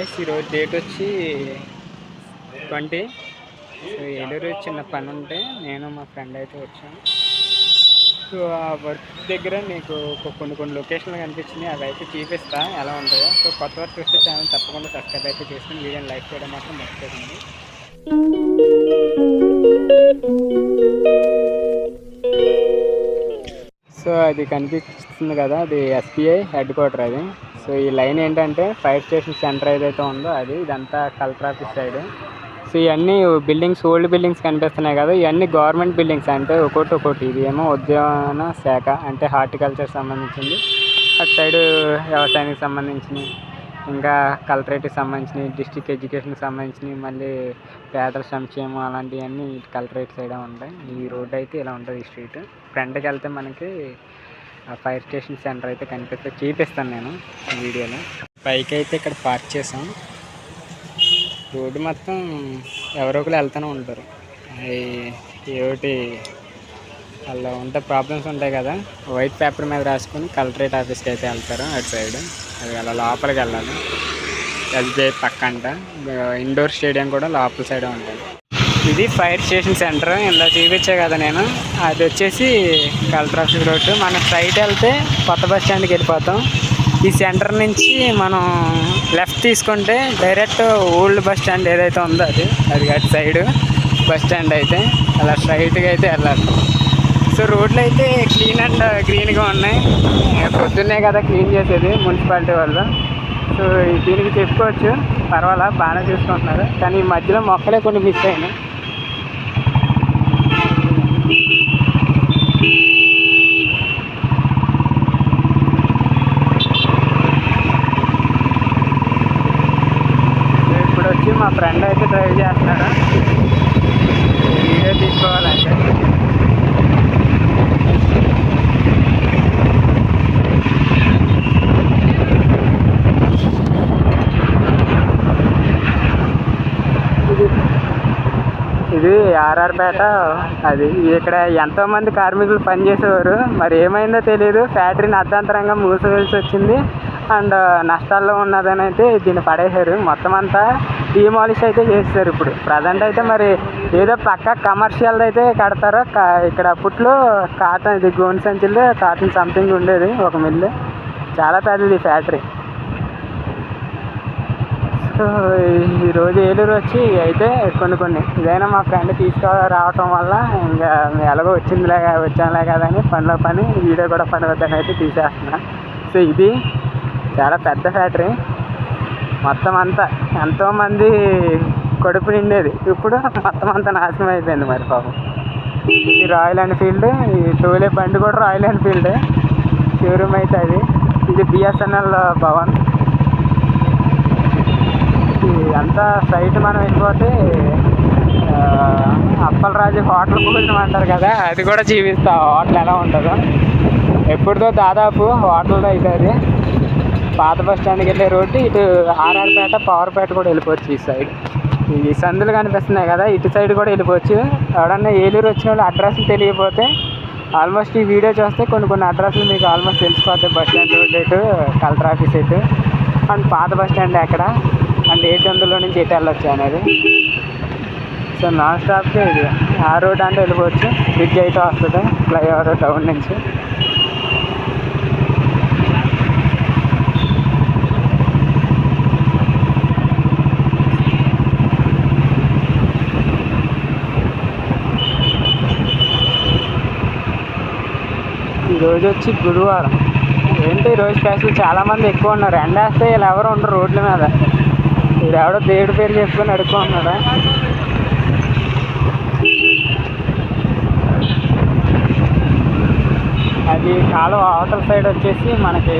Hi guys ఈరోజు date వచ్చి twenty so Eluru చిన్న పని ఉంటే నేను మా ఫ్రెండ్ అయితే వచ్చాను సో ఆ వర్క్ దగ్గర నీకు కొన్ని కొన్ని లొకేషన్లు కనిపించినాయి అవి అయితే చూపిస్తా ఎలా ఉంటాయో. సో కొత్త వర్క్ చూస్తే ఛానల్ తప్పకుండా సబ్స్క్రైబ్ అయితే చేసుకుని వీడియోని లైక్ చేయడం మాత్రం మర్చిపోతుంది సో అది కనిపిస్తుంది కదా అది ఎస్బీఐ హెడ్ క్వార్టర్ అది. సో ఈ లైన్ ఏంటంటే ఫైర్ స్టేషన్ సెంటర్ ఏదైతే ఉందో అది ఇదంతా కలెక్టర్ ఆఫీస్ సైడ్ సో ఇవన్నీ బిల్డింగ్స్ ఓల్డ్ బిల్డింగ్స్ కనిపిస్తున్నాయి కదా ఇవన్నీ గవర్నమెంట్ బిల్డింగ్స్ అంటే ఒకటి ఒకటి ఇది ఏమో ఉద్యాన శాఖ అంటే హార్టికల్చర్ సంబంధించింది. అటు సైడ్ వ్యవసాయానికి సంబంధించినవి. ఇంకా కలెక్టరేట్కి సంబంధించినవి డిస్ట్రిక్ట్ ఎడ్యుకేషన్కి సంబంధించినవి మళ్ళీ పేదల సంక్షేమం అలాంటివన్నీ కలెక్టరేట్ సైడే ఉంటాయి. ఈ రోడ్ అయితే ఇలా ఉంటుంది ఈ స్ట్రీట్. ఫ్రంట్కి వెళ్తే మనకి ఫైర్ స్టేషన్ సెంటర్ అయితే కనిపిస్తుంది చూపిస్తాను నేను వీడియోలో. పైకి అయితే ఇక్కడ పార్క్ చేసాం రోడ్డు మొత్తం ఎవరో ఒకరు వెళ్తూనే ఉంటారు. అవి ఏమిటి వాళ్ళ ఉంటే ప్రాబ్లమ్స్ ఉంటాయి కదా. వైట్ పేపర్ మీద రాసుకొని కలెక్టరేట్ ఆఫీస్కి అయితే వెళ్తారు అటు సైడ్. అది అలా లోపలికి వెళ్ళాలి. ఎస్బీఐ పక్క అంట ఇండోర్ స్టేడియం కూడా లోపల సైడ్ ఉంటుంది. ఇది ఫైర్ స్టేషన్ సెంటర్ ఇలా చూపించా కదా నేను. అది వచ్చేసి కలెక్టర్ రోడ్. రోడ్డు మనం స్ట్రైట్ వెళ్తే కొత్త బస్ స్టాండ్కి వెళ్ళిపోతాం. ఈ సెంటర్ నుంచి మనం లెఫ్ట్ తీసుకుంటే డైరెక్ట్ ఓల్డ్ బస్ స్టాండ్ ఏదైతే ఉందో అది అది అటు సైడ్ బస్ స్టాండ్ అయితే అలా స్ట్రైట్గా అయితే వెళ్ళాలి. సో రోడ్లు అయితే క్లీన్ అండ్ గ్రీన్గా ఉన్నాయి. పొద్దున్నే కదా క్లీన్ చేసేది మున్సిపాలిటీ వాళ్ళు. సో దీనికి చెప్పుకోవచ్చు పర్వాలా బాగానే చూసుకుంటున్నారు. కానీ ఈ మధ్యలో మొక్కలే కొన్ని మిస్ అయినాయి. ఇప్పుడు వచ్చి మా ఫ్రెండ్ అయితే డ్రైవ్ చేస్తున్నాడు వీడియో తీసుకోవాలంటే ఆర్ఆర్పేట అది ఇక్కడ ఎంతో మంది కార్మికులు పనిచేసేవారు. మరి ఏమైందో తెలియదు ఫ్యాక్టరీని అర్ధాంతరంగా మూసివేయాల్సి వచ్చింది. అండ్ నష్టాల్లో ఉన్నదని అయితే దీన్ని పడేశారు. మొత్తం అంతా డిమాలిష్ అయితే చేస్తారు ఇప్పుడు. ప్రజెంట్ అయితే మరి ఏదో పక్క కమర్షియల్ అయితే కడతారో కా- ఇక్కడ అప్పట్లో కాటన్ ఇది గోన్ సంచులు కాటన్ సంథింగ్ ఉండేది ఒక మిల్లు. చాలా పెద్దది ఫ్యాక్టరీ. సో ఈ రోజు ఏలూరు వచ్చి అయితే కొన్ని కొన్ని ఇదైనా మా ఫ్రెండ్ తీసుకు రావటం వల్ల ఇంకా ఎలాగో వచ్చిందిలే కా- వచ్చాంలే కదా అని పనిలో పని వీడియో కూడా పని వద్దని అయితే తీసేస్తున్నా. సో ఇది చాలా పెద్ద ఫ్యాక్టరీ. మొత్తం అంతా ఎంతోమంది కడుపు నిండేది. ఇప్పుడు మొత్తం అంతా నాశనం అయిపోయింది మరి పాపం. ఇది రాయల్ ఎన్ఫీల్డ్ ఈ టూలే బండి కూడా రాయల్ ఎన్ఫీల్డ్. షోరూమ్ అయితే అది. ఇది బిఎస్ఎన్ఎల్ భవన్. అంతా సైట్ మనం వెళ్ళిపోతే అప్పలరాజు హోటల్ భోజనం అంటారు కదా అది కూడా జీవిస్తా. హోటల్ ఎలా ఉంటుందో. ఎప్పుడుదో దాదాపు హోటల్ అయితే అది పాత బస్ స్టాండ్కి వెళ్ళే రోడ్డు ఇటు ఆర్ఆర్పేట పవర్పేట కూడా వెళ్ళిపోవచ్చు ఈ సైడ్. ఈ సందులు కనిపిస్తున్నాయి కదా ఇటు సైడ్ కూడా వెళ్ళిపోవచ్చు. ఎవడన్నా ఏలూరు వచ్చిన వాళ్ళు అడ్రస్లు తెలియకపోతే ఆల్మోస్ట్ ఈ వీడియో చూస్తే కొన్ని కొన్ని అడ్రస్లు మీకు ఆల్మోస్ట్ తెలిసిపోతాయి. బస్ స్టాండ్ రోడ్ ఇటు కలెక్టర్ ఆఫీస్ ఇటు అండ్ పాత బస్ స్టాండ్ ఎక్కడ అండ్ ఏ సందులో నుంచి ఎటు వెళ్ళొచ్చు అనేది? సో నాన్ స్టాప్కే ఇది. ఆ రోడ్ అంటే వెళ్ళిపోవచ్చు. బ్రిడ్జ్ అయితే వస్తుంది ఫ్లైఓవర్ టౌన్ నుంచి. ఈరోజు వచ్చి గురువారం. ఏంటి ఈరోజు స్పెషల్? చాలామంది ఎక్కువ ఉన్నారు. ఎండేస్తే వీళ్ళు ఎవరు ఉండరు రోడ్ల మీద. వీడు దేవుడి పేరు చెప్పుకొని అడుక్కుంటున్నాడా? అది కాలువ అవతల సైడ్ వచ్చేసి మనకి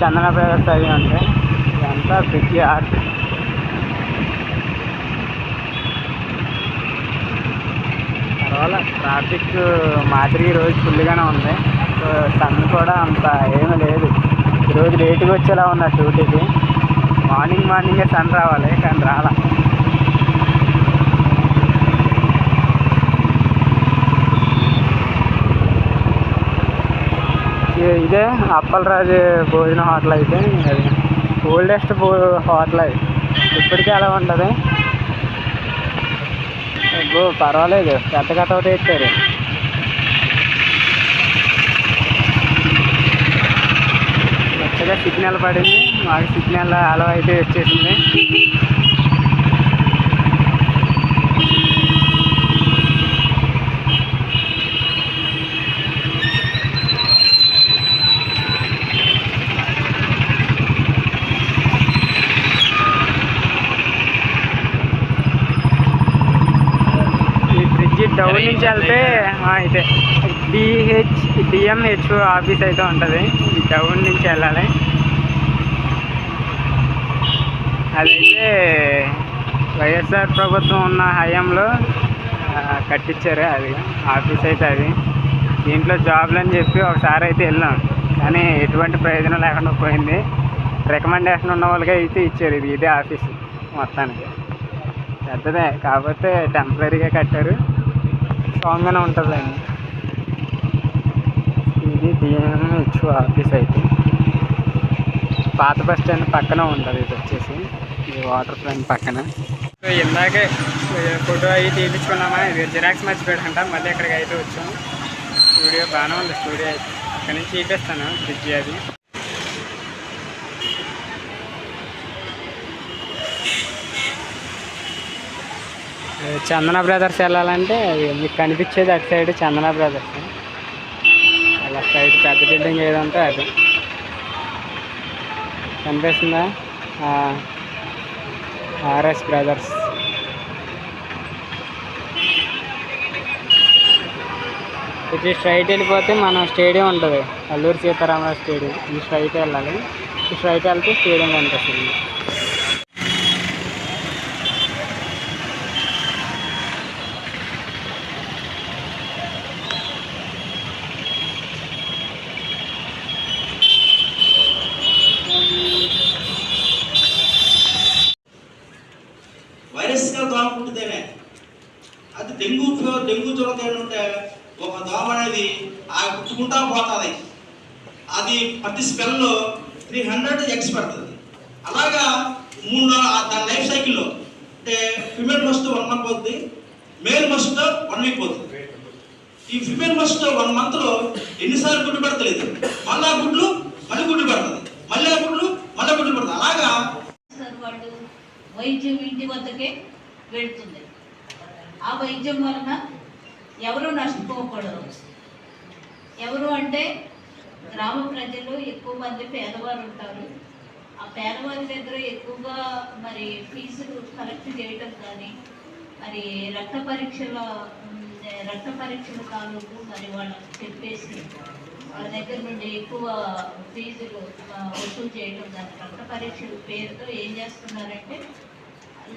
చందన బ్రదర్స్ అవి ఉంటాయి ఇదంతా బిగ్ ఆర్ట్ పర్వాలే ట్రాఫిక్ మాదిరి రోజు ఫుల్గానే ఉంది. సో సన్ కూడా అంత ఏమీ లేదు. ఈరోజు లేటుగా వచ్చేలా ఉంది ఆ డ్యూటీకి మార్నింగ్ మార్నింగే సన్ రావాలి కానీ రాలా. ఇదే అప్పలరాజు భోజన హోటల్ అయితే అది ఓల్డెస్ట్ హోటల్ అది. ఇప్పటికీ అలా ఉంటుంది. అబ్బో పర్వాలేదు. పెద్ద ఒకటి ఇచ్చారు కొత్తగా సిగ్నల్ పడింది. మాకు సిగ్నల్ అలవ అయితే వచ్చేసింది డౌన్ నుంచి వెళ్తే ఇదే. డిహెచ్ డిఎంహెచ్ ఆఫీస్ అయితే ఉంటుంది. టౌన్ నుంచి వెళ్ళాలి. అదైతే వైఎస్ఆర్ ప్రభుత్వం ఉన్న హయాంలో కట్టించారు అది. ఆఫీస్ అయితే అది. దీంట్లో జాబ్లు అని చెప్పి ఒకసారి అయితే వెళ్ళాం. కానీ ఎటువంటి ప్రయోజనం లేకుండా పోయింది. రికమెండేషన్ ఉన్న వాళ్ళకి అయితే ఇచ్చారు ఇది ఇదే ఆఫీస్ మొత్తానికి. పెద్దదే. కాకపోతే టెంపరీగా కట్టారు. స్ట్రాంగ్గానే ఉంటుంది ఇది డిఎంహెచ్ ఆఫీస్ అయితే. పాత బస్ స్టాండ్ పక్కన ఉంటుంది ఇది వచ్చేసి. ఇది వాటర్ ఫ్రంట్ పక్కన. సో ఇందాకే ఫోటో అవి తీపించుకున్నామా ఇది జిరాక్స్ మర్చిపోయాడంట మళ్ళీ ఇక్కడికి అయితే వచ్చాం. స్టూడియో బాగానే ఉంది స్టూడియో అయితే. అక్కడి నుంచి చూపిస్తాను బ్రిడ్జి అది. చందన బ్రదర్స్ వెళ్ళాలంటే మీకు కనిపించేది అటు సైడ్ చందన బ్రదర్స్. అలా పెద్ద బిల్డింగ్ ఏదంటే అది. కనిపిస్తుందా? RS brothers. ఇది స్ట్రైట్ వెళ్ళిపోతే మనం స్టేడియం ఉంటుంది. అల్లూరు సీతారామరాజు స్టేడియం. ఈ స్ట్రైట్ వెళ్ళాలి. ఈ స్ట్రైట్ వెళ్తే స్టేడియం కనిపిస్తుంది. దోమ అది డెంగ్యూ ఫీవర్ డెంగ్యూ జ్వరం ఏంటంటే ఒక దోమ అనేది ఆ కుట్టుకుంటా పోతుంది. అది ప్రతి స్పెల్లో త్రీ హండ్రెడ్ ఎక్స్ పెడుతుంది. అలాగా మూడు దాని లైఫ్ సైకిల్లో అంటే ఫిమేల్ మస్ట్ వన్ మంత్ పోతుంది మేల్ మస్ట్ వన్ వీక్ పోతుంది ఈ ఫిమేల్ మస్ట్ వన్ మంత్లో ఎన్నిసార్లు గుడ్డు పెడతలేదు. మళ్ళా గుడ్లు మళ్ళీ గుడ్డు పెడుతుంది. మళ్ళీ ఆ గుడ్లు మళ్ళీ గుడ్లు పెడుతుంది. అలాగా వైద్యం ఇంటి వద్దకే వెళుతుంది. ఆ వైద్యం వలన ఎవరు నష్టపోకూడదు. ఎవరు అంటే గ్రామ ప్రజలు ఎక్కువ మంది పేదవారు ఉంటారు. ఆ పేదవారి దగ్గర ఎక్కువగా మరి ఫీజులు కలెక్ట్ చేయటం కానీ మరి రక్త పరీక్షల రక్త పరీక్షల తాలూకు మరి వాళ్ళకి చెప్పేసి వాళ్ళ దగ్గర నుండి ఎక్కువ ఫీజులు వసూలు చేయడం కానీ రక్త పరీక్షల పేరుతో ఏం చేస్తున్నారంటే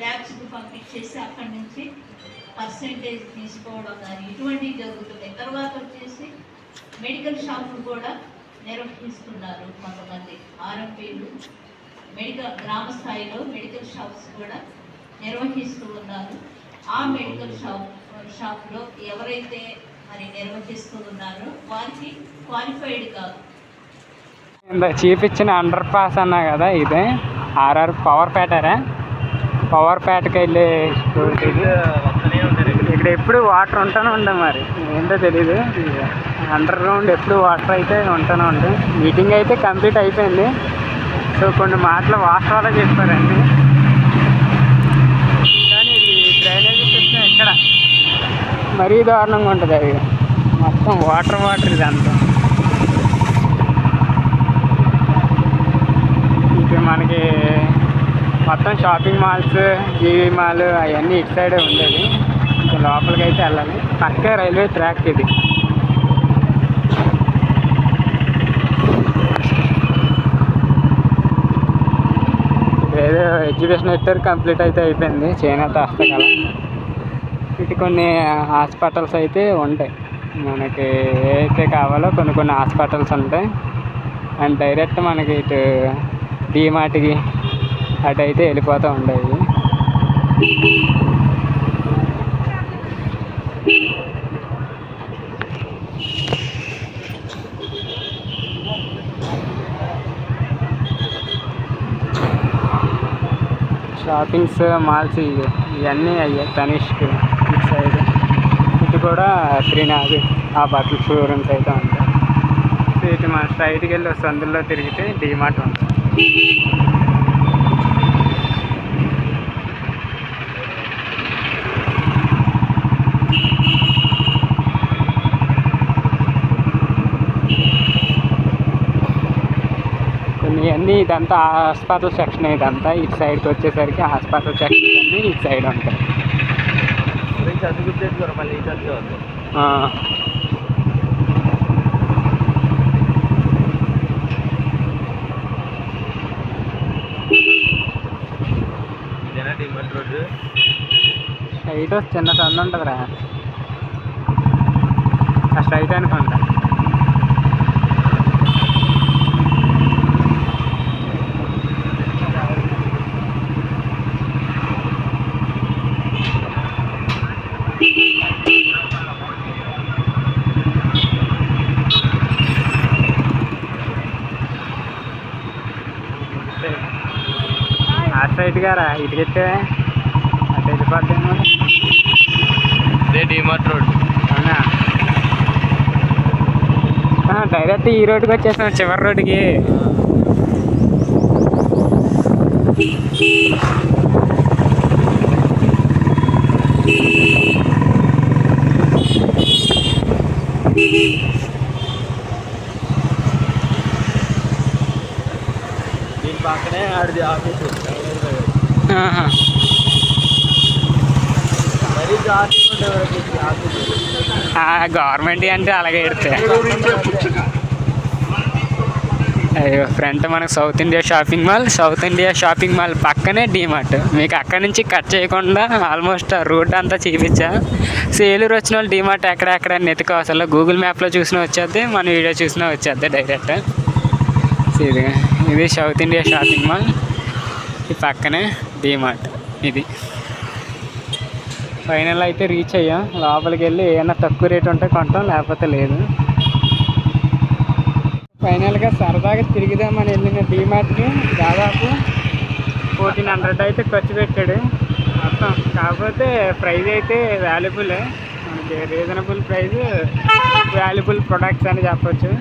ల్యాబ్స్కి పంపించేసి అక్కడి నుంచి పర్సంటేజ్ తీసుకోవడం కానీ ఇటువంటివి జరుగుతున్నాయి. తర్వాత వచ్చేసి మెడికల్ షాపులు కూడా నిర్వహిస్తున్నారు కొంతమంది ఆర్ఎంపీలు. మెడికల్ గ్రామ స్థాయిలో మెడికల్ షాప్స్ కూడా నిర్వహిస్తూ ఉన్నారు. ఆ మెడికల్ షాప్ షాప్లో ఎవరైతే మరి నిర్వహిస్తూ ఉన్నారో వారికి క్వాలిఫైడ్ కాదు. చూపించిన అండర్ పాస్ అన్నా కదా ఇదే? ఆర్ఆర్ పవర్ ప్యాటరా? పవర్ ప్యాట్కి వెళ్ళే ఇక్కడ ఎప్పుడు వాటర్ ఉంటూనే ఉండదు మరి. ఏంటో తెలీదు. అండర్ గ్రౌండ్ ఎప్పుడు వాటర్ అయితే ఉంటూనే ఉంటాయి మీటింగ్ అయితే కంప్లీట్ అయిపోయింది. సో కొన్ని మాటలు వాస్తవాలు చెప్పారండి. కానీ ఇది డ్రైనేజ్ సిస్టమ్ ఎక్కడ? మరీ దారుణంగా ఉంటుంది అది. మొత్తం వాటర్ వాటర్ ఇదంతా. ఇక మనకి మొత్తం షాపింగ్ మాల్స్ జీవీ మాల్ అవన్నీ ఇటు సైడే ఉండేది ఇంకా లోపలికి అయితే వెళ్ళాలి. పక్కే రైల్వే ట్రాక్ ఇది. ఏదో ఎడ్యుకేషన్ నెట్వర్క్ కంప్లీట్ అయితే అయిపోయింది. చేనేత హస్తకళ ఇటు కొన్ని హాస్పిటల్స్ అయితే ఉంటాయి. మనకి ఏదైతే కావాలో కొన్ని కొన్ని హాస్పిటల్స్ ఉంటాయి. అండ్ డైరెక్ట్ మనకి ఇటు డీమార్ట్కి అటు అయితే వెళ్ళిపోతూ ఉండేవి షాపింగ్స్ మాల్స్ ఇవి ఇవన్నీ అయ్యాయి తనిష్క్ సైడ్. ఇటు కూడా త్రినాథ్ ఆ బట్టల షోరూమ్స్ అయితే ఉంటాయి. సో ఇటు మన స్ట్రైట్కి వెళ్ళి సందుల్లో తిరిగితే డీమార్ట్ ఉంటుంది. అన్నీ ఇదంతా హాస్పిటల్ సెక్షన్ ఇదంతా ఇటు సైడ్కి వచ్చేసరికి హాస్పిటల్ సెక్షన్ అన్నీ ఇటు సైడ్ ఉంటాయి. స్ట్రైట్ చిన్న సందు ఉంటుందిరా. ఆ స్ట్రైట్ అనుకుంటా. గారా? అటు వెళ్ళిపోద్దేమో ఇదే డిమార్ట్ రోడ్ అవునా? డైరెక్ట్ ఈ రోడ్డుకి వచ్చేసాం చివరి రోడ్డుకి. దీని పక్కనే ఆడిది ఆఫీస్ ఆహా. మరీ జాతి ఉండేవారికి ఆఫీస్ ఆ, గవర్నమెంట్ అంటే అలాగే ఎడితే అయ్యో ఫ్రంట్ మనకు South India shopping mall South India shopping mall పక్కనే డీమార్ట్ మీకు అక్కడి నుంచి కట్ చేయకుండా ఆల్మోస్ట్ ఆ రూట్ అంతా చూపించా. సో ఏలూరు వచ్చిన వాళ్ళు డీమార్ట్ ఎక్కడెక్కడ అని ఎత్తుకో అసలు గూగుల్ మ్యాప్లో చూసినా వచ్చేది మన వీడియో చూసినా వచ్చేది డైరెక్ట్ సో ఇది ఇది సౌత్ ఇండియా షాపింగ్ మాల్ ఈ పక్కనే డీమార్ట్ ఇది. ఫైనల్ అయితే రీచ్ అయ్యాం. లోపలికి వెళ్ళి ఏమైనా తక్కువ రేట్ ఉంటే కొంటాం లేకపోతే లేదు. ఫైనల్గా సరదాగా తిరిగిదామని వెళ్ళిన డీమార్ట్కి దాదాపు ఫోర్టీన్ హండ్రెడ్ అయితే ఖర్చు పెట్టాడు. మొత్తం కాకపోతే ప్రైస్ అయితే వాల్యుబులే మనకి రీజనబుల్ ప్రైస్ వాల్యుబుల్ ప్రొడక్ట్స్ అని చెప్పచ్చు.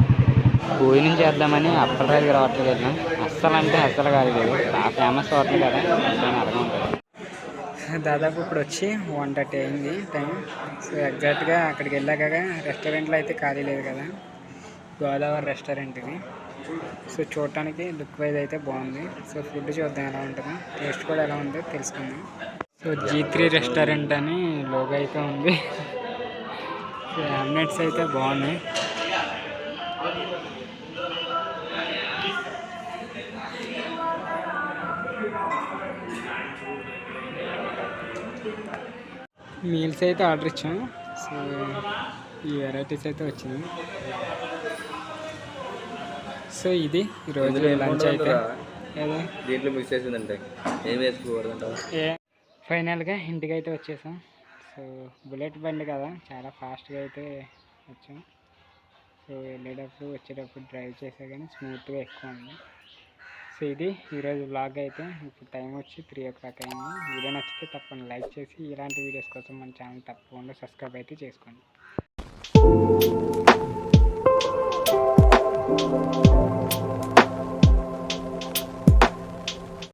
భోజనం చేద్దామని అప్పల రాజు రావట్లేదు హోటల్కి అస్సలు అంటే అస్సలు కాదు లేదు ఆ ఫేమస్ హోటల్ కదా. అసలు అలాగే ఉంటుంది దాదాపు ఇప్పుడు వచ్చి వన్ థర్టీ అయింది టైం. సో ఎగ్జాక్ట్గా అక్కడికి వెళ్ళాక రెస్టారెంట్లో అయితే ఖాళీ లేదు కదా. గోదావరి రెస్టారెంట్ ఇది. సో చూడటానికి లుక్ వైజ్ అయితే బాగుంది. సో ఫుడ్ చూద్దాం ఎలా ఉంటుందో. టేస్ట్ కూడా ఎలా ఉందో తెలుసుకుందాం. సో జీ త్రీ రెస్టారెంట్ అని లోగో అయితే ఉంది. సో ఆమ్లెట్స్ అయితే బాగున్నాయి. మీల్స్ అయితే ఆర్డర్ ఇచ్చాం. సో ఈ వెరైటీస్ అయితే వచ్చినాయి. సో ఇది ఈరోజు లంచ్ అయితే. దీంట్లో మిక్స్ చేసిందంటే ఏం వేసుకోకూడదంట ఏ ఫైనల్గా ఇంటికి అయితే వచ్చేసాం. సో బుల్లెట్ బండి కదా చాలా ఫాస్ట్గా అయితే వచ్చాం. సో వెళ్ళేటప్పుడు వచ్చేటప్పుడు డ్రైవ్ చేసా కానీ స్మూత్గా ఎక్కువ ఉంది. సో ఇది ఈరోజు బ్లాగ్ అయితే. ఇప్పుడు టైం వచ్చి త్రీ ఓ క్లాక్ అయింది. వీడియో నచ్చితే తప్పకుండా లైక్ చేసి ఇలాంటి వీడియోస్ కోసం మన ఛానల్ తప్పకుండా సబ్స్క్రైబ్ అయితే చేసుకోండి.